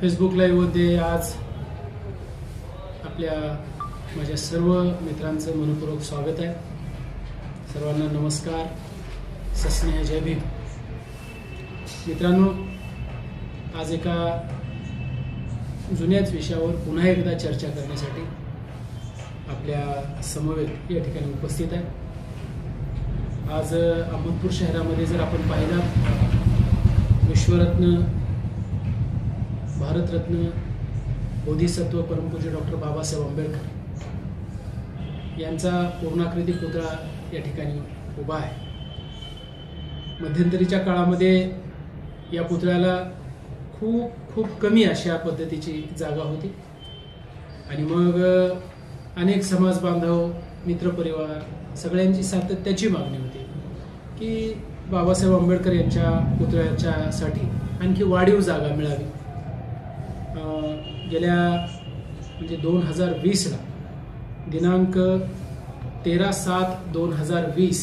Facebook लाईव्हमध्ये आज आपल्या माझ्या सर्व मित्रांचं मनपूर्वक स्वागत आहे. सर्वांना नमस्कार. सस्नेह जय भीम. मित्रांनो आज एका जुन्याच विषयावर पुन्हा एकदा चर्चा करण्यासाठी आपल्या समवेत या ठिकाणी उपस्थित आहे. आज अहमदपूर शहरामध्ये जर आपण पाहिलं विश्वरत्न भारतरत्न बोधिसत्व परमपूज्य डॉक्टर बाबासाहेब आंबेडकर यांचा पूर्णाकृती पुतळा या ठिकाणी उभा आहे. मध्यंतरीच्या काळामध्ये या पुतळ्याला खूप खूप कमी अशा पद्धतीची जागा होती. आणि मग अनेक समाज बांधव मित्रपरिवार सगळ्यांची सातत्याची मागणी होती की बाबासाहेब आंबेडकर यांच्या पुतळ्याच्यासाठी आणखी वाढीव जागा मिळावी. गेल्या म्हणजे दोन हजार वीसला दिनांक तेरा सात दोन हजार वीस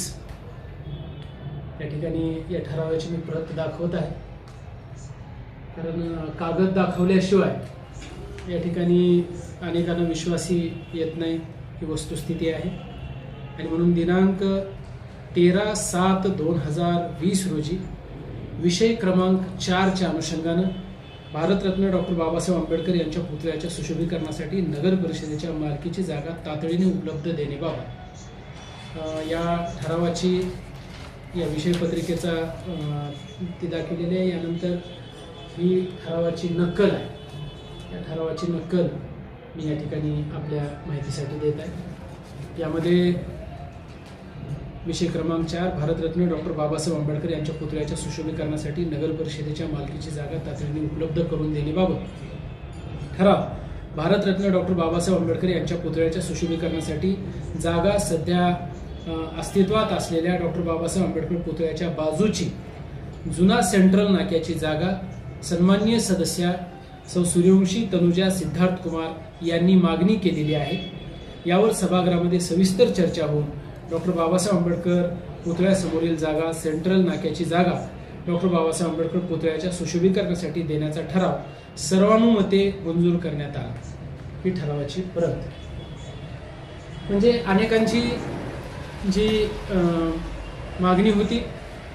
या ठिकाणी या ठरावाची मी प्रत दाखवत आहे. कारण कागद दाखवल्याशिवाय या ठिकाणी अनेकांना विश्वासही येत नाही ही वस्तुस्थिती आहे. आणि म्हणून दिनांक तेरा सात दोन हजार वीस रोजी विषय क्रमांक चारच्या अनुषंगानं भारतरत्न डॉक्टर बाबासाहेब आंबेडकर यांच्या पुतळ्याच्या सुशोभीकरणासाठी नगर परिषदेच्या मालकीची जागा तातडीने उपलब्ध देण्याबाबत या ठरावाची या विषयपत्रिकेचा ती दाखवलेली आहे. यानंतर ही ठरावाची नक्कल आहे. या ठरावाची नक्कल मी या ठिकाणी आपल्या माहितीसाठी देत आहे. यामध्ये विषय क्रमांक चार भारतरत्न डॉक्टर बाबासाहेब आंबेडकर यांच्या पुतळ्याच्या सुशोभीकरणासाठी नगर परिषदेच्या मालकीची जागा तातडीने उपलब्ध करून देण्याबाबत. ठराव. भारतरत्न डॉक्टर बाबासाहेब आंबेडकर यांच्या पुतळ्याच्या सुशोभीकरणासाठी जागा सध्या अस्तित्वात असलेल्या डॉक्टर बाबासाहेब आंबेडकर पुतळ्याच्या बाजूची जुना सेंट्रल नाक्याची जागा सन्माननीय सदस्या सौ सूर्यवंशी तनुजा सिद्धार्थ कुमार यांनी मागणी केलेली आहे. यावर सभागृहामध्ये सविस्तर चर्चा होऊन डॉक्टर बाबासाहेब आंबेडकर पुतळ्यासमोरील जागा सेंट्रल नाक्याची जागा डॉक्टर बाबासाहेब आंबेडकर पुतळ्याच्या सुशोभीकरणासाठी देण्याचा ठराव सर्वानुमते मंजूर करण्यात आला. ही ठरावाची प्रत. म्हणजे अनेकांची जी अं, मागणी होती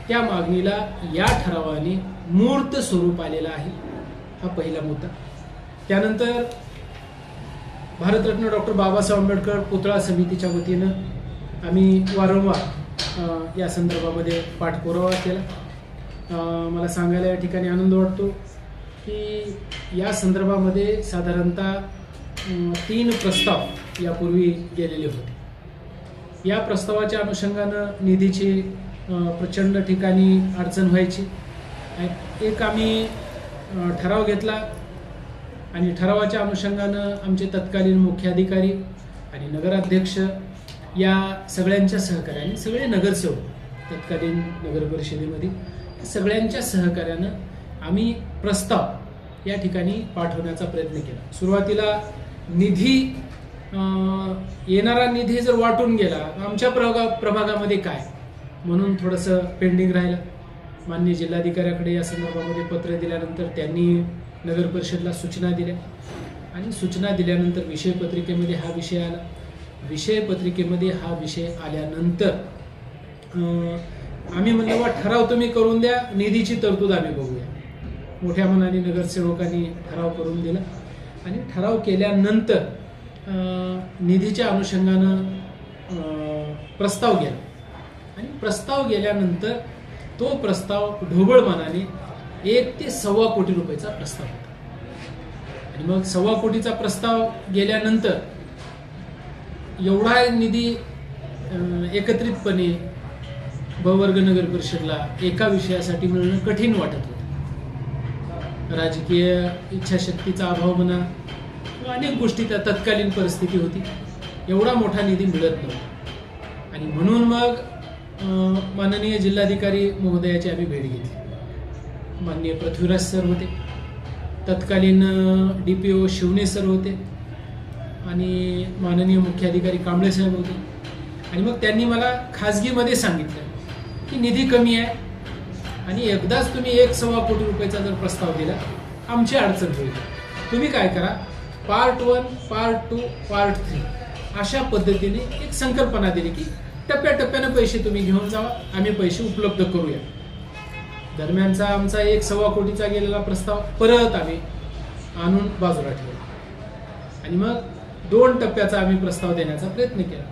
त्या मागणीला या ठरावाने मूर्त स्वरूप आलेला आहे हा पहिला मुद्दा. त्यानंतर भारतरत्न डॉक्टर बाबासाहेब आंबेडकर पुतळा समितीच्या वतीनं आम्ही वारंवार या संदर्भामध्ये पाठपुरावा केला. मला सांगायला या ठिकाणी आनंद वाटतो की या संदर्भामध्ये साधारणतः तीन प्रस्ताव यापूर्वी गेलेले होते. या प्रस्तावाच्या अनुषंगानं निधीची प्रचंड ठिकाणी अडचण व्हायची. एक आम्ही ठराव घेतला आणि ठरावाच्या अनुषंगानं आमचे तत्कालीन मुख्याधिकारी आणि नगराध्यक्ष या सगळ्यांच्या सहकार्याने सगळे नगरसेवक तत्कालीन नगर परिषदेमध्ये सगळ्यांच्या सहकार्यानं आम्ही प्रस्ताव या ठिकाणी पाठवण्याचा प्रयत्न केला. सुरुवातीला निधी येणारा निधी जर वाटून गेला आमच्या प्रभागा प्रभागामध्ये काय? म्हणून थोडंसं पेंडिंग राहिलं. मान्य जिल्हाधिकाऱ्याकडे या संदर्भामध्ये पत्र दिल्यानंतर त्यांनी नगर परिषदला सूचना दिल्या. आणि सूचना दिल्यानंतर विषय पत्रिकेमध्ये हा विषय आला. विषय पत्रिकेमध्ये हा विषय आल्यानंतर आम्ही म्हणलं बा ठराव तुम्ही करून द्या निधीची तरतूद आम्ही बघूया. मोठ्या मनाने नगरसेवकांनी ठराव करून दिला. आणि ठराव केल्यानंतर निधीच्या अनुषंगानं प्रस्ताव गेला. आणि प्रस्ताव गेल्यानंतर तो प्रस्ताव ढोबळ मनाने एक ते सव्वा कोटी रुपयाचा प्रस्ताव होता. आणि मग सव्वा कोटीचा प्रस्ताव गेल्यानंतर एवढा निधी एकत्रितपणे ब नगर परिषदला एका विषयासाठी मिळणं कठीण वाटत होतं. राजकीय इच्छाशक्तीचा अभाव म्हणा किंवा अनेक गोष्टी त्या तत्कालीन परिस्थिती होती एवढा मोठा निधी मिळत नव्हता. आणि म्हणून मग माननीय जिल्हाधिकारी महोदयाची आम्ही भेट घेतली. माननीय पृथ्वीराज सर होते. तत्कालीन D P O Shivane sir होते. आणि माननीय मुख्याधिकारी कांबळे साहेब होते. आणि मग त्यांनी मला खाजगीमध्ये सांगितलं की निधी कमी आहे आणि एकदाच तुम्ही एक सव्वा कोटी रुपयाचा जर प्रस्ताव दिला आमची अडचण होईल. तुम्ही काय करा part one part two part three अशा पद्धतीने एक संकल्पना दिली की टप्प्याटप्प्यानं पैसे तुम्ही घेऊन जावा आम्ही पैसे उपलब्ध करूया. दरम्यानचा आमचा एक सव्वा कोटीचा गेलेला प्रस्ताव परत आम्ही आणून बाजूला ठेवला आणि मग दोन टप्प्याचा आम्ही प्रस्ताव देण्याचा प्रयत्न केला.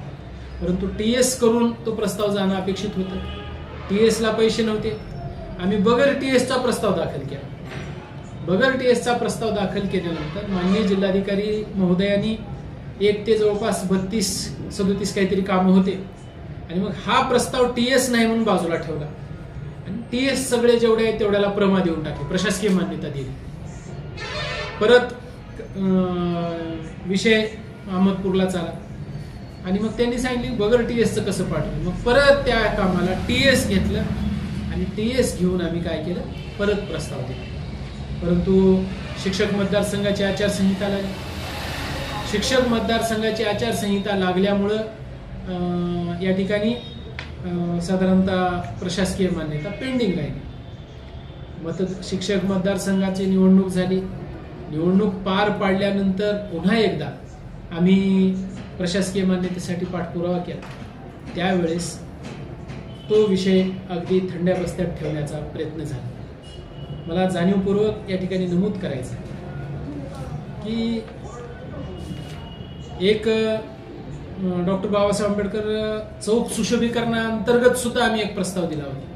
परंतु टी एस करून तो प्रस्ताव जाणं अपेक्षित होतं. टी एसला पैसे नव्हते. आम्ही बगर टी एसचा प्रस्ताव दाखल केला. बगर टी एसचा प्रस्ताव दाखल केल्यानंतर माननीय जिल्हाधिकारी महोदयांनी एक ते जवळपास बत्तीस सदोतीस काहीतरी कामं होते. आणि मग हा प्रस्ताव टी एस नाही म्हणून बाजूला ठेवला. आणि टी एस सगळे जेवढे आहेत तेवढ्याला प्रमा देऊन टाकले. प्रशासकीय मान्यता दिली. परत विषय अहमदपूरला चाला. आणि मग त्यांनी सांगितली बगर टी एसचं कसं पाठवलं मग परत त्या कामाला टी एस घेतलं. आणि टी एस घेऊन आम्ही काय केलं? परत प्रस्ताव दिला. परंतु शिक्षक मतदारसंघाची आचारसंहिता लागली. शिक्षक मतदारसंघाची आचारसंहिता लागल्यामुळं या ठिकाणी साधारणतः प्रशासकीय मान्यता पेंडिंग राहिली. मत शिक्षक मतदारसंघाची निवडणूक झाली. निवडणूक पार पाडल्यानंतर पुन्हा एकदा आम्ही प्रशासकीय मान्यतेसाठी पाठपुरावा केला. त्यावेळेस तो विषय अगदी थंड्या बस्त्यात ठेवण्याचा प्रयत्न झाला. मला जाणीवपूर्वक या ठिकाणी नमूद करायचं आहे की एक डॉक्टर बाबासाहेब आंबेडकर चौक सुशोभीकरणाअंतर्गत सुद्धा आम्ही एक प्रस्ताव दिला होता.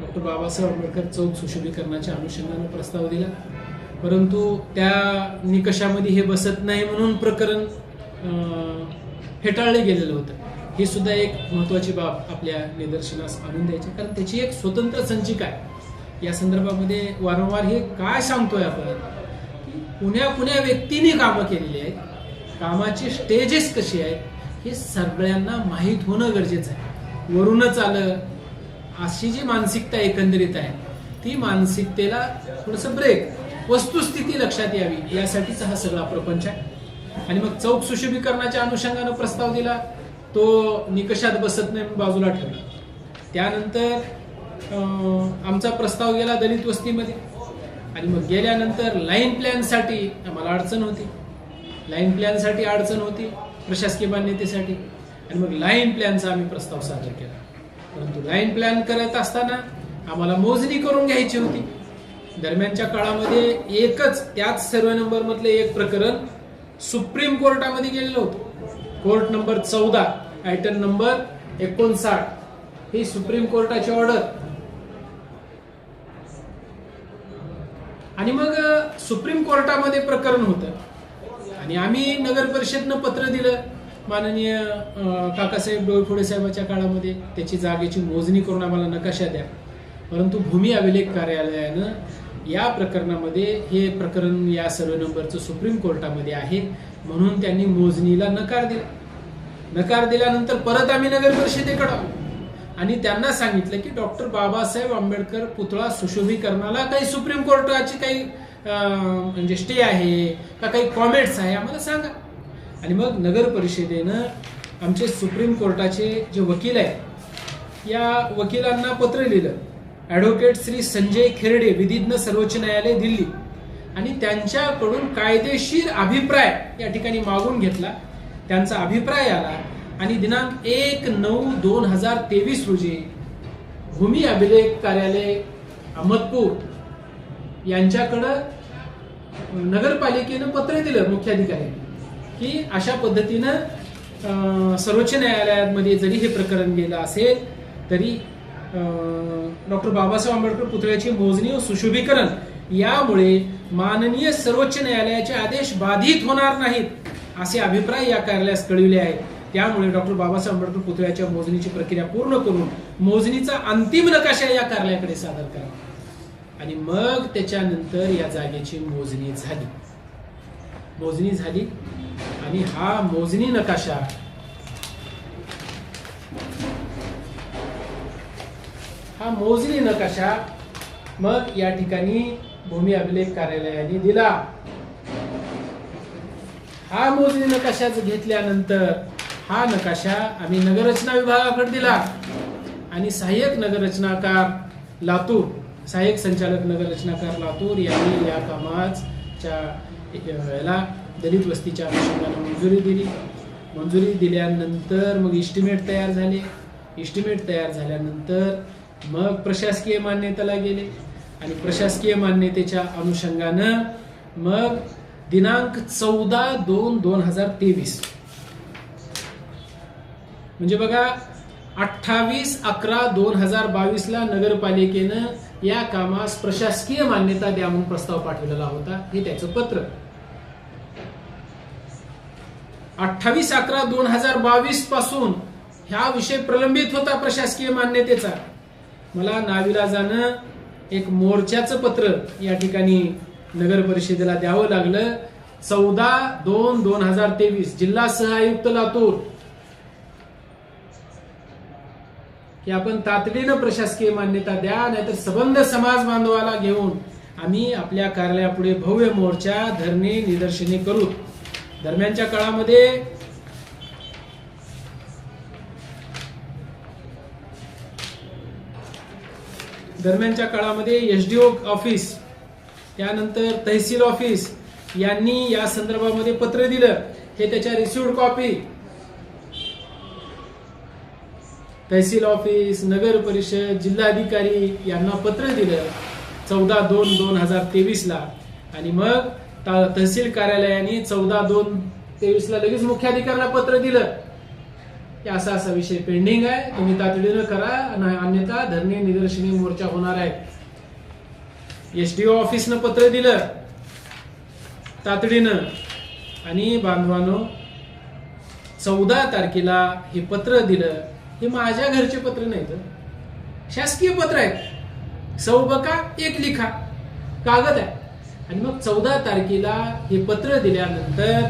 डॉक्टर बाबासाहेब आंबेडकर चौक सुशोभीकरणाच्या अनुषंगाने प्रस्ताव दिला. परंतु त्या निकषामध्ये हे बसत नाही म्हणून प्रकरण फेटाळलं गेलेलं होतं. ही सुद्धा एक महत्वाची बाब आपल्या निदर्शनास आणून द्यायची कारण त्याची एक स्वतंत्र संचिका आहे. या संदर्भामध्ये वारंवार हे काय सांगतोय आपण? की पुण्या पुण्या व्यक्तीने कामं केलेली आहेत कामाची स्टेजेस कशी आहेत हे सगळ्यांना माहीत होणं गरजेचं आहे. वरूनच आलं अशी जी मानसिकता एकंदरीत आहे ती मानसिकतेला थोडंसं ब्रेक वस्तुस्थिती लक्षात यावी यासाठीचा हा सगळा प्रपंच आहे. आणि मग चौक सुशोभीकरणाच्या अनुषंगानं प्रस्ताव दिला तो निकषात बसत नाही बाजूला ठेवला. त्यानंतर आमचा प्रस्ताव गेला दलित वस्तीमध्ये. आणि मग गेल्यानंतर लाईन प्लॅनसाठी आम्हाला अडचण होती. लाईन प्लॅनसाठी अडचण होती प्रशासकीय मान्यतेसाठी. आणि मग लाईन प्लॅनचा आम्ही प्रस्ताव सादर केला. परंतु लाईन प्लॅन करत असताना आम्हाला मोजणी करून घ्यायची होती. दरम्यानच्या काळामध्ये एकच त्याच सर्वे नंबर मधले एक प्रकरण सुप्रीम कोर्टामध्ये गेलेलं होतं. कोर्ट नंबर चौदा आयटम नंबर एकोणसाठ. ही सुप्रीम कोर्टाची ऑर्डर. आणि मग सुप्रीम कोर्टामध्ये प्रकरण होतं. आणि आम्ही नगर परिषदनं पत्र दिलं. माननीय काकासाहेब डोळफोडे साहेबाच्या काळामध्ये. त्याची जागेची मोजणी करून आम्हाला नकाशा द्या. परंतु भूमी अभिलेख कार्यालयानं या प्रकरणामध्ये हे प्रकरण या सर्वे नंबरचं सुप्रीम कोर्टामध्ये आहे. म्हणून त्यांनी मोजणीला नकार दिला. नकार दिल्यानंतर परत आम्ही नगर परिषदेकडे आलो. आणि त्यांना सांगितलं की डॉक्टर बाबासाहेब आंबेडकर पुतळा सुशोभीकरणाला काही सुप्रीम कोर्टाची काही म्हणजे स्टे आहे का काही कॉमेंट्स आहे आम्हाला सांगा. आणि मग नगर परिषदेनं आमचे सुप्रीम कोर्टाचे जे वकील आहेत या वकिलांना पत्र लिहिलं. ॲडव्होकेट श्री संजय खेरडे विधिज्ञ सर्वोच्च न्यायालय दिल्ली. आणि त्यांच्याकडून कायदेशीर अभिप्राय या ठिकाणी मागून घेतला. त्यांचा अभिप्राय आला आणि दिनांक एक नऊ दोन हजार तेवीस रोजी भूमी अभिलेख कार्यालय अहमदपूर यांच्याकडं नगरपालिकेनं पत्र दिलं मुख्याधिकारी की अशा पद्धतीनं सर्वोच्च न्यायालयामध्ये जरी हे प्रकरण गेलं असेल तरी डॉक्टर बाबासाहेब आंबेडकर पुतळ्याची मोजणी व सुशोभीकरण यामुळे माननीय सर्वोच्च न्यायालयाचे आदेश बाधित होणार नाहीत असे अभिप्राय या कार्यालयास कळविले आहेत. त्यामुळे डॉक्टर बाबासाहेब आंबेडकर पुतळ्याच्या मोजणीची प्रक्रिया पूर्ण करून मोजणीचा अंतिम नकाशा या कार्यालयाकडे सादर करा. आणि मग त्याच्यानंतर या जागेची मोजणी झाली. मोजणी झाली आणि हा मोजणी नकाशा हा मोजणी नकाशा मग या ठिकाणी भूमी अभिलेख कार्यालयाने दिला. हा मोजणी नकाशा घेतल्यानंतर हा नकाशा आम्ही नगररचना विभागाकडे दिला. आणि सहाय्यक नगररचनाकार लातूर सहाय्यक संचालक नगररचनाकार लातूर यांनी या कामाच्या याला दलित वस्तीच्या अनुषंगाने मंजुरी दिली. मंजुरी दिल्यानंतर मग इस्टिमेट तयार झाले. इस्टिमेट तयार झाल्यानंतर मग प्रशासकीय मान्यतेला गेले आणि प्रशासकीय मान्यतेच्या अनुषंगानं मग दिनांक चौदा दोन दोन हजार तेवीस. म्हणजे बघा अठ्ठावीस अकरा दोन हजार बावीस ला नगरपालिकेनं या कामास प्रशासकीय मान्यता द्या म्हणून प्रस्ताव पाठवलेला होता. हे त्याचं पत्र. अठ्ठावीस अकरा दोन हजार बावीसपासून हा विषय प्रलंबित होता प्रशासकीय मान्यतेचा. मला नाविला जाणं एक मोर्चाचं पत्र या ठिकाणी नगर परिषदेला द्यावं लागलं. चौदा दोन दोन हजार तेवीस जिल्हा सहआयुक्त लातूर. की आपण तातडीनं प्रशासकीय मान्यता द्या नाहीतर सबंध समाज बांधवाला घेऊन आम्ही आपल्या कार्यालयापुढे भव्य मोर्चा धरणे निदर्शने करू. दरम्यानच्या काळामध्ये दरम्यानच्या काळामध्ये एस डी ओ ऑफिस त्यानंतर तहसील ऑफिस यांनी या संदर्भामध्ये पत्र दिलं. हे त्याच्या रिसिव्ड कॉपी तहसील ऑफिस नगर परिषद जिल्हाधिकारी यांना पत्र दिलं चौदा दोन दोन हजार तेवीस ला. आणि मग तहसील कार्यालयाने चौदा दोन तेवीसला लगेच मुख्याधिकाऱ्याला पत्र दिलं. की असा असा विषय पेंडिंग आहे. तुम्ही तातडीनं करा आणि अन्यथा धरणे निदर्शनी मोर्चा होणार आहे. एसडीओ ऑफिसनं पत्र दिलं. तातडीनं आणि बांधवानो चौदा तारखेला हे पत्र दिलं. हे माझ्या घरचे पत्र नाही तर शासकीय पत्र आहेत. सौबका एक लिखा. कागद आहे. आणि मग चौदा तारखेला हे पत्र दिल्यानंतर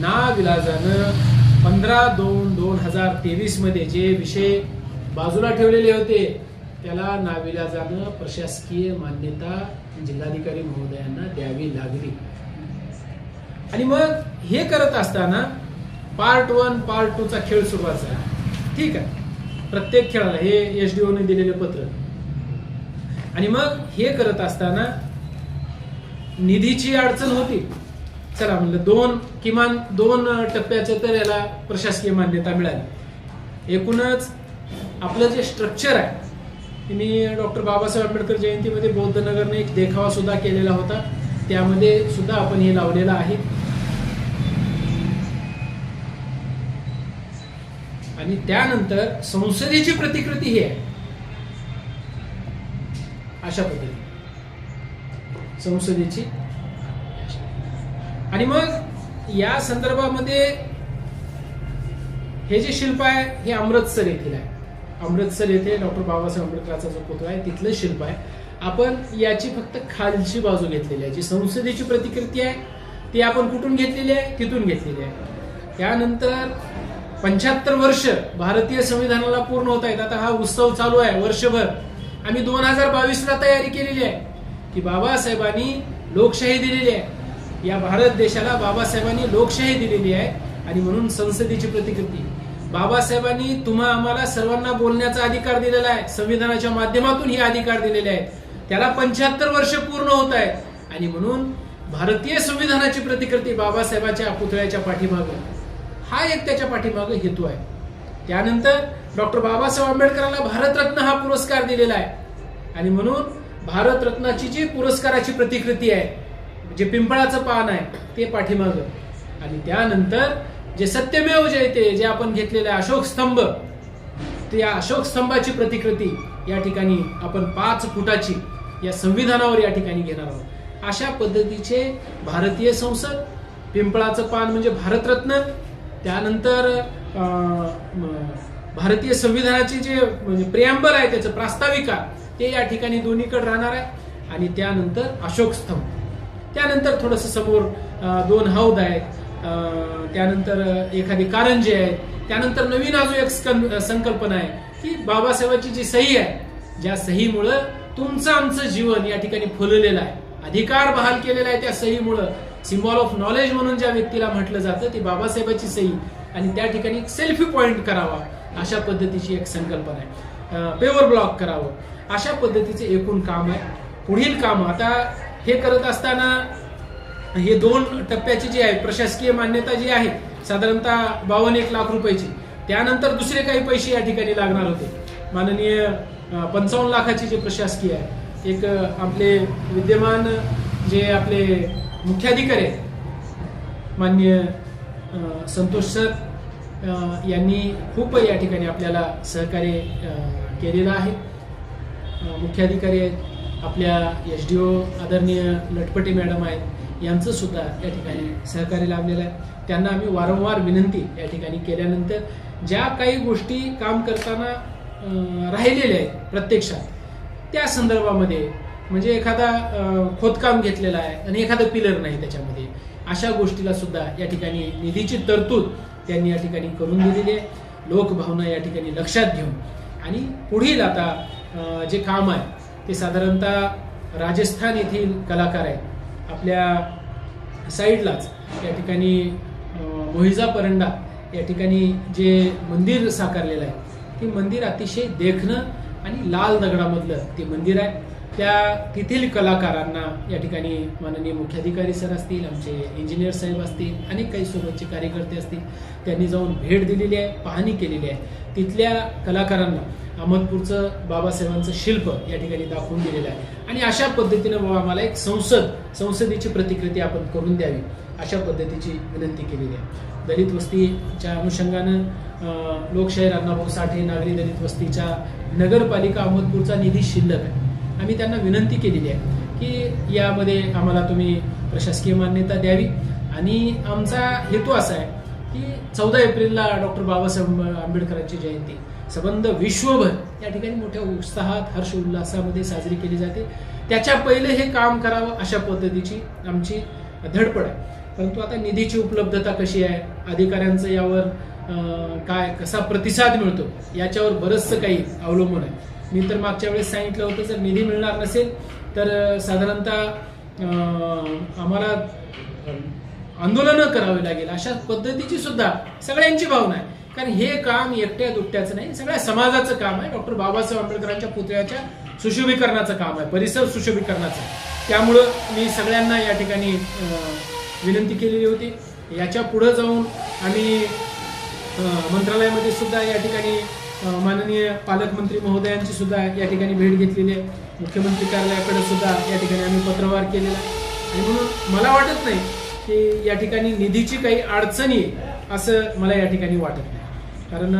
ना विलाजानं पंधरा दोन दोन हजार तेवीसमध्ये जे विषय बाजूला ठेवलेले होते त्याला नाविलाजानं प्रशासकीय मान्यता जिल्हाधिकारी महोदयांना द्यावी लागली. आणि मग हे करत असताना पार्ट वन पार्ट टू चा खेळ सुरुवात झाला. ठीक आहे. प्रत्येक खेळाला हे एसडीओ ने दिलेले पत्र. आणि मग हे करत असताना निधीची अडचण होती. चला म्हणलं दोन किमान दोन टप्प्याचे तर याला प्रशासकीय मान्यता मिळाली. एकूणच आपलं जे स्ट्रक्चर आहे मी डॉक्टर बाबासाहेब आंबेडकर जयंतीमध्ये बौद्ध नगरने एक देखावा सुद्धा केलेला होता. त्यामध्ये सुद्धा आपण हे लावलेलं आहे. आणि त्यानंतर संसदेची प्रतिकृती ही आहे. अशा पद्धतीने. संसदेची आणि मग या संदर्भामध्ये हे जे शिल्प आहे हे अमृतसर येथील आहे. अमृतसर येथे डॉक्टर बाबासाहेब आंबेडकरांचा जो पुतळा आहे तिथलं शिल्प आहे. आपण याची फक्त खालची बाजू घेतलेली आहे जी संसदेची प्रतिकृती आहे ती आपण कुठून घेतलेली आहे? तिथून घेतलेली आहे. त्यानंतर पंच्याहत्तर वर्ष भारतीय संविधानाला पूर्ण होत आहेत. आता हा उत्सव चालू आहे वर्षभर. आम्ही दोन हजार बावीसला तयारी केलेली आहे की बाबासाहेबांनी लोकशाही दिलेली आहे. या भारत देशाला बाबासाहेबांनी लोकशाही दिलेली आहे आणि म्हणून संसदेची प्रतिकृती. बाबासाहेबांनी तुम्हा आम्हाला सर्वांना बोलण्याचा अधिकार दिलेला आहे संविधानाच्या माध्यमातून हे अधिकार दिलेले आहेत. त्याला पंच्याहत्तर वर्ष पूर्ण होत आहेत आणि म्हणून भारतीय संविधानाची प्रतिकृती बाबासाहेबाच्या पुतळ्याच्या पाठीमागं. हा एक त्याच्या पाठीमागं हेतू आहे. त्यानंतर डॉक्टर बाबासाहेब आंबेडकरांना भारतरत्न हा पुरस्कार दिलेला आहे. आणि म्हणून भारतरत्नाची जी पुरस्काराची प्रतिकृती आहे जे पिंपळाचं पान आहे ते पाठीमाग. आणि त्यानंतर जे सत्यमेव जयते जे आपण घेतलेले आहे अशोक स्तंभ त्या अशोक स्तंभाची प्रतिकृती या ठिकाणी आपण पाच फुटाची या संविधानावर या ठिकाणी घेणार आहोत. अशा पद्धतीचे भारतीय संसद पिंपळाचं पान म्हणजे भारतरत्न त्यानंतर भारतीय संविधानाचे जे म्हणजे प्रियांबल आहे त्याचं प्रास्ताविका ते या ठिकाणी दोन्हीकडे राहणार आहे. आणि त्यानंतर अशोक स्तंभ. त्यानंतर थोडस समोर दोन हौद आहेत. त्यानंतर एखादी कारंजे आहेत. त्यानंतर नवीन अजून एक संकल्पना आहे की बाबासाहेबांची जी सही आहे ज्या सहीमुळं तुमचं आमचं जीवन या ठिकाणी फुललेलं आहे. अधिकार बहाल केलेला आहे त्या सहीमुळं. सिम्बॉल ऑफ नॉलेज म्हणून ज्या व्यक्तीला म्हटलं जातं ती बाबासाहेबाची सही. आणि त्या ठिकाणी सेल्फी पॉइंट करावा अशा पद्धतीची एक संकल्पना आहे. पेवर ब्लॉक करावं. अशा पद्धतीचे एकूण काम आहे. पुढील काम आता हे करत असताना हे दोन टप्प्याची जी आहे प्रशासकीय मान्यता जी आहे साधारणतः बावन्न एक लाख रुपयाची. त्यानंतर दुसरे काही पैसे या ठिकाणी लागणार होते. माननीय पंचावन्न लाखाची जे प्रशासकीय आहे एक आपले विद्यमान जे आपले मुख्याधिकारी आहेत मान्य संतोष सर यांनी खूप या ठिकाणी आपल्याला सहकार्य केलेलं आहे. मुख्याधिकारी आहेत आपल्या एस डी ओ आदरणीय लटपटे मॅडम आहेत यांचं सुद्धा या ठिकाणी सहकार्य लाभलेलं आहे. त्यांना आम्ही वारंवार विनंती या ठिकाणी केल्यानंतर ज्या काही गोष्टी काम करताना राहिलेल्या आहेत प्रत्यक्षात त्या संदर्भामध्ये म्हणजे एखादा खोदकाम घेतलेला आहे आणि एखादं पिलर नाही त्याच्यामध्ये अशा गोष्टीला सुद्धा या ठिकाणी निधीची तरतूद त्यांनी या ठिकाणी करून दिलेली आहे. लोकभावना या ठिकाणी लक्षात घेऊन. आणि पुढील आता जे काम आहे ते साधारणतः राजस्थान येथील कलाकार आहेत. आपल्या साईडलाच या ठिकाणी मोहिजा परंडा या ठिकाणी जे मंदिर साकारलेलं आहे ते मंदिर अतिशय देखणं आणि लाल दगडामधलं ते मंदिर आहे. त्या तेथील कलाकारांना या ठिकाणी माननीय मुख्याधिकारी सर असतील आमचे इंजिनियर साहेब असतील अनेक काही सोबतचे कार्यकर्ते असतील त्यांनी जाऊन भेट दिलेली आहे पाहणी केलेली आहे. तिथल्या कलाकारांना अहमदपूरचं बाबासाहेबांचं शिल्प या ठिकाणी दाखवून दिलेलं आहे. आणि अशा पद्धतीनं बाबा आम्हाला एक संसद संसदेची प्रतिकृती आपण करून द्यावी अशा पद्धतीची विनंती केलेली आहे. दलित वस्तीच्या अनुषंगानं लोकशाही लोकशाहीर अण्णाभाऊ साठे नागरी दलित वस्तीच्या नगरपालिका अहमदपूरचा निधी शिल्लक आहे. आम्ही त्यांना विनंती केलेली आहे की यामध्ये आम्हाला तुम्ही प्रशासकीय मान्यता द्यावी. आणि आमचा हेतू असा आहे की चौदा एप्रिलला डॉक्टर बाबासाहेब आंबेडकरांची जयंती संबंध विश्वभर या ठिकाणी मोठ्या उत्साहात हर्ष उल्हासामध्ये साजरी केली जाते. त्याच्या पहिले हे काम करावं अशा पद्धतीची आमची धडपड आहे. परंतु आता निधीची उपलब्धता कशी आहे? अधिकाऱ्यांचं यावर काय कसा प्रतिसाद मिळतो? याच्यावर बरंचसं काही अवलंबून आहे. मी तर मागच्या वेळेस सांगितलं होतं जर निधी मिळणार नसेल तर साधारणतः आम्हाला आंदोलनं करावी लागेल. अशा पद्धतीची सुद्धा सगळ्यांची भावना आहे. कारण हे काम एकट्या दुकट्याचं नाही सगळ्या समाजाचं काम आहे. डॉक्टर बाबासाहेब आंबेडकरांच्या पुतळ्याच्या सुशोभीकरणाचं काम आहे परिसर सुशोभीकरणाचं. त्यामुळं मी सगळ्यांना या ठिकाणी विनंती केलेली होती. याच्या पुढं जाऊन आम्ही मंत्रालयामध्ये सुद्धा या ठिकाणी माननीय पालकमंत्री महोदयांची सुद्धा या ठिकाणी भेट घेतलेली आहे. मुख्यमंत्री कार्यालयाकडे सुद्धा या ठिकाणी आम्ही पत्रव्यवहार केलेला आहे. आणि म्हणून मला वाटत नाही की या ठिकाणी निधीची काही अडचणी आहे असं मला या ठिकाणी वाटत नाही. कारण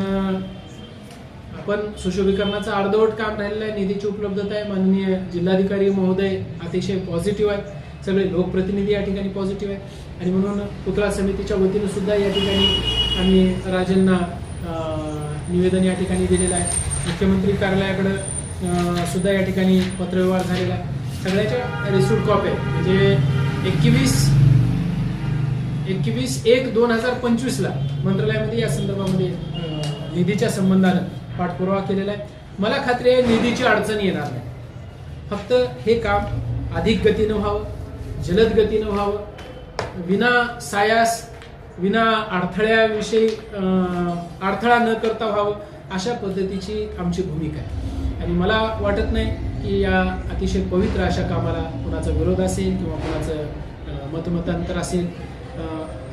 आपण सुशोभीकरणाचं अर्धवट काम राहिलेलं आहे निधीची उपलब्धता आहे माननीय जिल्हाधिकारी महोदय अतिशय पॉझिटिव्ह आहेत. सगळे लोकप्रतिनिधी या ठिकाणी पॉझिटिव्ह आहेत. आणि म्हणून पुतळा समितीच्या वतीनं सुद्धा या ठिकाणी आम्ही राजेंना निवेदन या ठिकाणी दिलेलं आहे. मुख्यमंत्री कार्यालयाकडं सुद्धा या ठिकाणी पत्रव्यवहार झालेला आहे. सगळ्याच्या रिसूट कॉपी आहेत. म्हणजे एकवीस एकवीस एक दोन हजार पंचवीसला मंत्रालयामध्ये या संदर्भामध्ये निधीच्या संबंधानं पाठपुरावा केलेला आहे. मला खात्री आहे निधीची अडचण येणार नाही. फक्त हे काम अधिक गतीनं व्हावं जलद गतीनं व्हावं. विना सायास विना अडथळ्याविषयी अडथळा न करता व्हावं अशा पद्धतीची आमची भूमिका आहे. आणि मला वाटत नाही की या अतिशय पवित्र अशा कामाला कुणाचा विरोध असेल किंवा कुणाचं मतमतांतर असेल.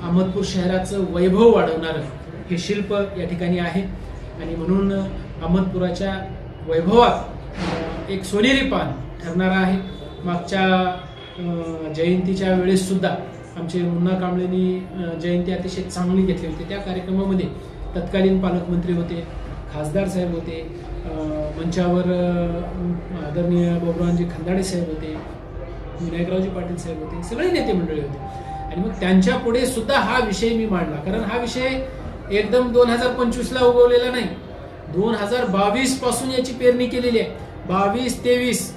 अहमदपूर शहराचं वैभव वाढवणारं हे शिल्प या ठिकाणी आहे. आणि म्हणून अहमदपुराच्या वैभवात एक सोनेरी पान ठरणारा आहे. मागच्या जयंतीच्या वेळेस सुद्धा आमचे मुन्ना कांबळेंनी जयंती अतिशय चांगली घेतली होती. त्या कार्यक्रमामध्ये तत्कालीन पालकमंत्री होते खासदार साहेब होते मंचावर आदरणीय बाबुरावजी खंदाडे साहेब होते विनायकरावजी पाटील साहेब होते सगळे नेते मंडळी होते. आणि मग त्यांच्या पुढे सुद्धा हा विषय मी मांडला. कारण हा विषय एकदम दोन हजार पंचवीसला उगवलेला नाही. दोन हजार बावीसपासून याची पेरणी केलेली आहे. बावीस तेवीस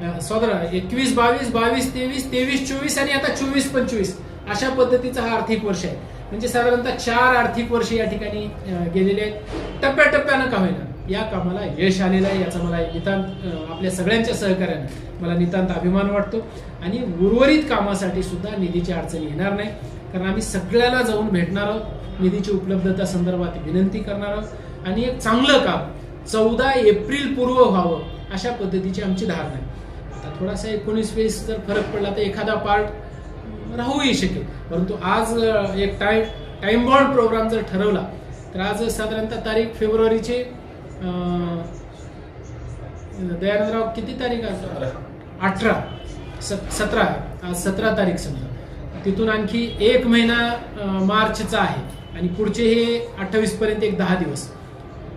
सॉदरा एकवीस बावीस बावीस तेवीस तेवीस चोवीस आणि आता चोवीस पंचवीस. अशा पद्धतीचा हा आर्थिक वर्ष आहे. म्हणजे साधारणतः चार आर्थिक वर्ष या ठिकाणी गेलेले आहेत. टप्प्याटप्प्यानं का होईना या कामाला यश आलेलं आहे याचा मला नितांत आपल्या सगळ्यांच्या सहकार्यानं मला नितांत अभिमान वाटतो. आणि उर्वरित कामासाठी सुद्धा निधीची अडचण येणार नाही. कारण आम्ही सगळ्याला जाऊन भेटणार आहोत. निधीची उपलब्धता संदर्भात विनंती करणार आहोत. आणि एक चांगलं काम चौदा एप्रिल पूर्व व्हावं अशा पद्धतीची आमची धारणा आहे. थोडासा एकोणीस वीस जर फरक पडला तर एखादा पार्ट राहूही शकेल. परंतु आज एक टाइम टाइम बॉन्ड प्रोग्राम जर ठरवला तर आज साधारणतः तारीख फेब्रुवारीचे दयानंदराव किती तारीख आहे अठरा. सत सतरा. आज सतरा तारीख समजा. तिथून आणखी एक महिना मार्चचा आहे. आणि पुढचे हे अठ्ठावीस पर्यंत एक दहा दिवस.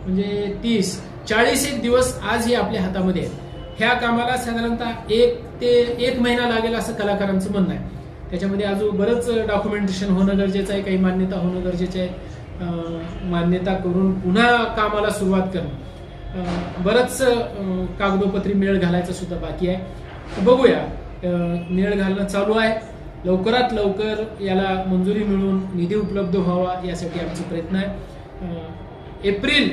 म्हणजे तीस चाळीस एक दिवस आज हे आपल्या हातामध्ये आहे ह्या कामाला साधारणतः एक ते एक महिना लागेल असं कलाकारांचं म्हणणं आहे. त्याच्यामध्ये अजून बरंच डॉक्युमेंटेशन होणं गरजेचं आहे काही मान्यता होणं गरजेचं आहे. मान्यता करून पुन्हा कामाला सुरुवात करणं. बरंच कागदोपत्री मेळ घालायचं सुद्धा बाकी आहे. बघूया. मेळ घालणं चालू आहे. लवकरात लवकर याला मंजुरी मिळून निधी उपलब्ध व्हावा यासाठी आमचा प्रयत्न आहे. एप्रिल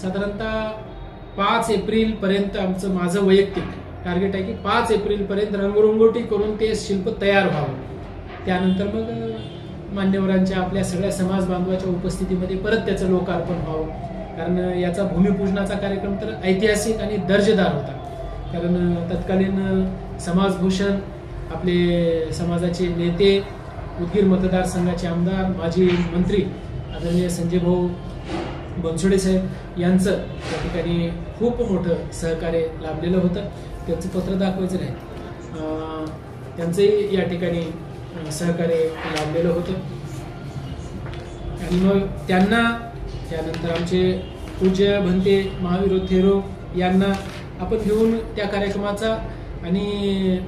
साधारणतः पाच एप्रिल पर्यंत आमचं माझं वैयक्तिक टार्गेट आहे की पाच एप्रिल पर्यंत रंगरंगोटी करून ते शिल्प तयार व्हावं. त्यानंतर मग मान्यवरांच्या आपल्या सगळ्या समाज बांधवाच्या उपस्थितीमध्ये परत त्याचं लोकार्पण व्हावं. कारण याचा भूमिपूजनाचा कार्यक्रम तर ऐतिहासिक आणि दर्जेदार होता. कारण तत्कालीन समाजभूषण आपले समाजाचे नेते उदगीर मतदारसंघाचे आमदार माजी मंत्री आदरणीय संजय भाऊ बनसोडे साहेब यांचं या ठिकाणी खूप मोठं सहकार्य लाभलेलं होतं. त्यांचं पत्र दाखवायचं नाही. अं, त्यांचंही या ठिकाणी सहकार्य लाभलेलं होतं. आणि मग त्यांना त्यानंतर आमचे पूज्य भंते महावीर थेरो यांना आपण घेऊन त्या कार्यक्रमाचा आणि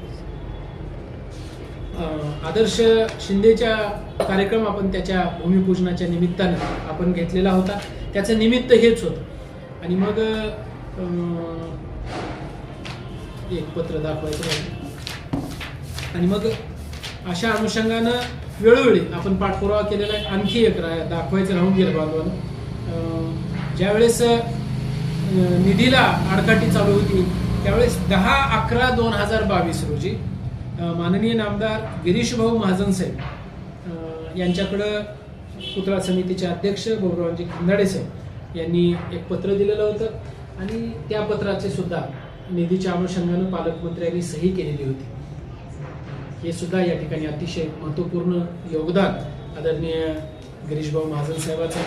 अं, आदर्श शिंदेच्या कार्यक्रम आपण त्याच्या भूमिपूजनाच्या निमित्तानं आपण घेतलेला होता. त्याचं निमित्त हेच होतं. आणि मग एक पत्र दाखवायचं आणि मग अशा अनुषंगानं वेळोवेळी आपण पाठपुरावा केलेला आणखी एक रा- दाखवायचं राहून गेलं बांधवानं ज्यावेळेस निधीला आडकाठी चालू होती त्यावेळेस दहा अकरा दोन हजार बावीस रोजी माननीय नामदार गिरीशभाऊ महाजन साहेब यांच्याकडं पुतळा समितीचे अध्यक्ष बाबुरावजी खंदाडे साहेब यांनी एक पत्र दिलेलं होतं. आणि त्या पत्राचे सुद्धा निधीच्या अनुषंगानं पालकमंत्र्यांनी सही केलेली होती. हे सुद्धा या ठिकाणी अतिशय महत्त्वपूर्ण योगदान आदरणीय गिरीशभाऊ महाजन साहेबाचं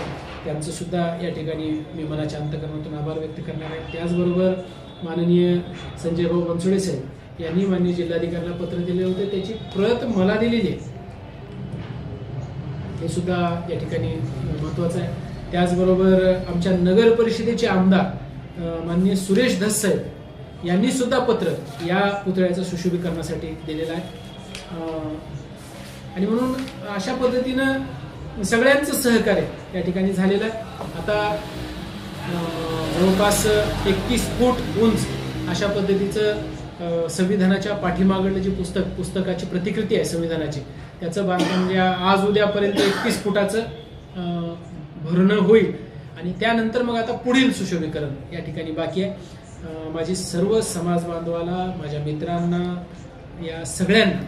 त्यांचं सुद्धा या ठिकाणी मी मनाच्या अंतकरणातून आभार व्यक्त करणार आहे. त्याचबरोबर माननीय संजय भाऊ बनसोडे साहेब यांनी माननीय जिल्हाधिकाऱ्यांना पत्र दिले होते. त्याची प्रत मला दिलेली आहे. हे सुद्धा या ठिकाणी महत्वाचं आहे. त्याचबरोबर आमच्या नगर परिषदेचे आमदार माननीय सुरेश धस साहेब यांनी सुद्धा पत्र या पुतळ्याचं सुशोभीकरणासाठी दिलेलं आहे. आणि म्हणून अशा पद्धतीनं सगळ्यांचं सहकार्य या ठिकाणी झालेलं आहे. आता जवळपास एकतीस फूट उंच अशा पद्धतीचं संविधानाच्या पाठीमागडलं जे पुस्तक पुस्तकाची प्रतिकृती आहे संविधानाची त्याचं बांधकाम म्हणजे आज उद्यापर्यंत एकतीस फुटाचं भरणं होईल. आणि त्यानंतर मग आता पुढील सुशोभीकरण या ठिकाणी बाकी आहे. माझी सर्व समाज बांधवाला माझ्या मित्रांना या सगळ्यांना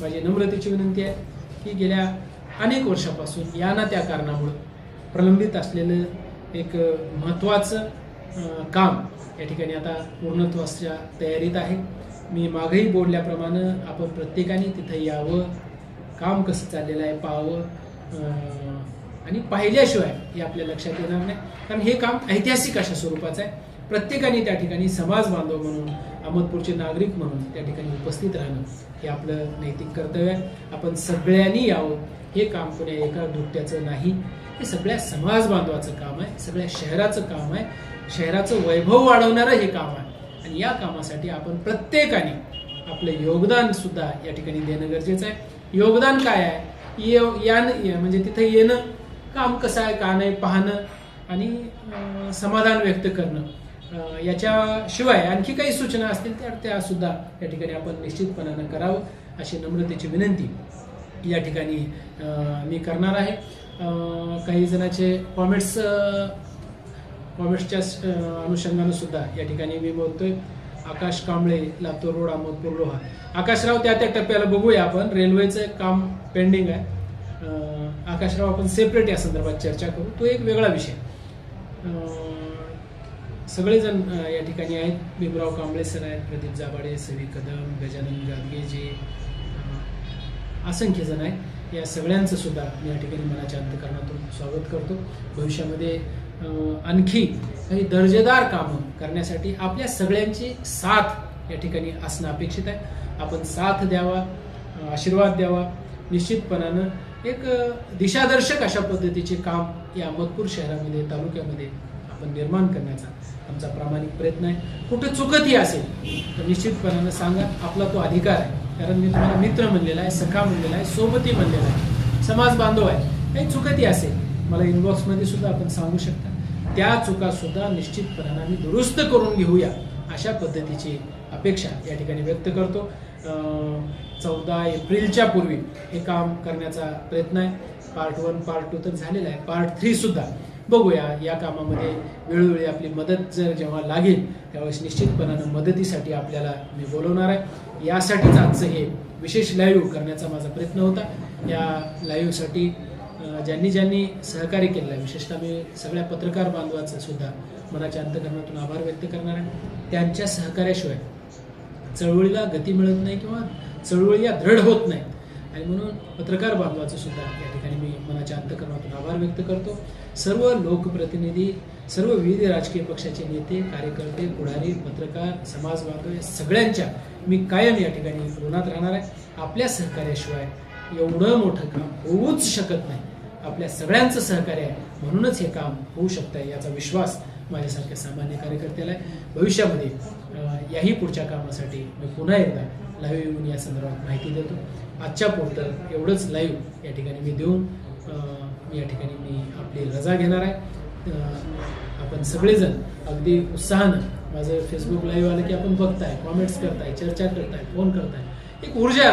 माझी नम्रतेची विनंती आहे की गेल्या अनेक वर्षापासून या ना त्या कारणामुळं प्रलंबित असलेलं एक महत्त्वाचं काम या ठिकाणी आता पूर्णत्वाच्या तयारीत आहे. मी मागेही बोलल्याप्रमाणे आपण प्रत्येकाने तिथं यावं काम कसं चाललेलं आहे पाहावं आणि पाहिल्याशिवाय हे आपल्या लक्षात येणार नाही. कारण हे काम ऐतिहासिक अशा स्वरूपाचं आहे. प्रत्येकाने त्या ठिकाणी समाज बांधव म्हणून अहमदपूरचे नागरिक म्हणून त्या ठिकाणी उपस्थित राहणं हे आपलं नैतिक कर्तव्य आहे. आपण सगळ्यांनी यावं. हे काम कोण्या एका दुट्ट्याचं नाही. हे सगळ्या समाज बांधवाचं काम आहे. सगळ्या शहराचं काम आहे. शहराचं वैभव वाढवणारं हे काम आहे. आणि या कामासाठी आपण प्रत्येकाने आपलं योगदान सुद्धा या ठिकाणी देणं गरजेचं आहे. योगदान काय आहे? ये- यानं या- म्हणजे तिथे येणं काम कसं आहे का नाही पाहणं आणि समाधान व्यक्त करणं याच्याशिवाय आणखी काही सूचना असतील त्या त्या सुद्धा या ठिकाणी आपण निश्चितपणानं करावं अशी नम्रतेची विनंती या ठिकाणी मी करणार आहे. काही जणांचे कॉमेंट्स कॉमेंट्सच्या अनुषंगानं सुद्धा या ठिकाणी मी बोलतोय. आकाश कांबळे लातूर रोड अहमदपूर लोहा. आकाशराव त्या त्या टप्प्याला बघूया आपण. रेल्वेचं काम पेंडिंग आहे. आकाशराव आपण सेपरेट या संदर्भात चर्चा करू. तो एक वेगळा विषय. सगळेजण या ठिकाणी आहेत. भीमराव कांबळे सर आहेत प्रदीप जाबाडे सवी कदम गजानन गादगेजी असंख्य जण आहेत. या सगळ्यांचं सुद्धा मी या ठिकाणी मनाच्या अंतकरणातून स्वागत करतो. भविष्यामध्ये आणखी काही दर्जेदार कामं करण्यासाठी आपल्या सगळ्यांची साथ या ठिकाणी असणं अपेक्षित आहे. आपण साथ द्यावा आशीर्वाद द्यावा. निश्चितपणानं एक दिशादर्शक अशा पद्धतीचे काम या अहमदपूर शहरामध्ये तालुक्यामध्ये आपण निर्माण करण्याचा आमचा प्रामाणिक प्रयत्न आहे. कुठं चुकतही असेल तर निश्चितपणानं सांगा. आपला तो अधिकार आहे. कारण मी तुम्हाला मित्र म्हणलेला आहे सखा म्हणलेला आहे सोबती म्हणलेला आहे. समाज बांधव आहे. काही चुकतही असेल मला इनबॉक्समध्ये सुद्धा आपण सांगू शकता. त्या चुकासुद्धा निश्चितपणानं आम्ही दुरुस्त करून घेऊया अशा पद्धतीची अपेक्षा या ठिकाणी व्यक्त करतो. चौदा एप्रिलच्या पूर्वी हे काम करण्याचा प्रयत्न आहे. पार्ट वन पार्ट टू तर झालेला आहे. पार्ट थ्रीसुद्धा बघूया. या कामामध्ये वेळोवेळी आपली मदत जर जेव्हा लागेल त्यावेळेस निश्चितपणानं मदतीसाठी आपल्याला मी बोलवणार आहे. यासाठीच आजचं हे विशेष लाईव्ह करण्याचा माझा प्रयत्न होता. या लाईव्हसाठी ज्यांनी ज्यांनी सहकार्य केलं आहे विशेषतः मी सगळ्या पत्रकार बांधवाचं सुद्धा मनाच्या अंतकरणातून आभार व्यक्त करणार आहे. त्यांच्या सहकार्याशिवाय चळवळीला गती मिळत नाही किंवा चळवळी या दृढ होत नाहीत आणि म्हणून पत्रकार बांधवाचं सुद्धा या ठिकाणी मी मनाच्या अंतकरणातून आभार व्यक्त करतो. सर्व लोकप्रतिनिधी सर्व विविध राजकीय पक्षाचे नेते कार्यकर्ते पुढारी पत्रकार समाज बांधव सगळ्यांच्या मी कायम या ठिकाणी ऋणात राहणार आहे. आपल्या सहकार्याशिवाय एवढं मोठं काम होऊच शकत नाही. आपल्या सगळ्यांचं सहकार्य आहे. म्हणूनच हे काम होऊ शकतं आहे याचा विश्वास माझ्यासारख्या सामान्य कार्यकर्त्याला आहे. भविष्यामध्ये याही पुढच्या कामासाठी मी पुन्हा एकदा लाईव्ह येऊन या संदर्भात माहिती देतो. आजच्या पुरतं एवढंच लाईव्ह या ठिकाणी मी देऊन मी या ठिकाणी मी आपली रजा घेणार आहे. आपण सगळेजण अगदी उत्साहानं माझं फेसबुक लाईव्ह आलं की आपण बघताय कॉमेंट्स करताय चर्चा करताय फोन करताय. एक ऊर्जा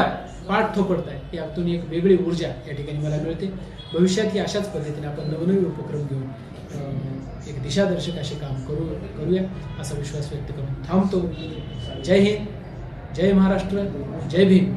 पाठ थोपडताय. यातून एक वेगळी ऊर्जा या ठिकाणी मला मिळते. भविष्यात ही अशाच पद्धतीने आपण नवनवीन उपक्रम घेऊन एक दिशादर्शक असे काम करू करूया असा विश्वास व्यक्त करून थांबतो. जय हिंद जय महाराष्ट्र जय भीम.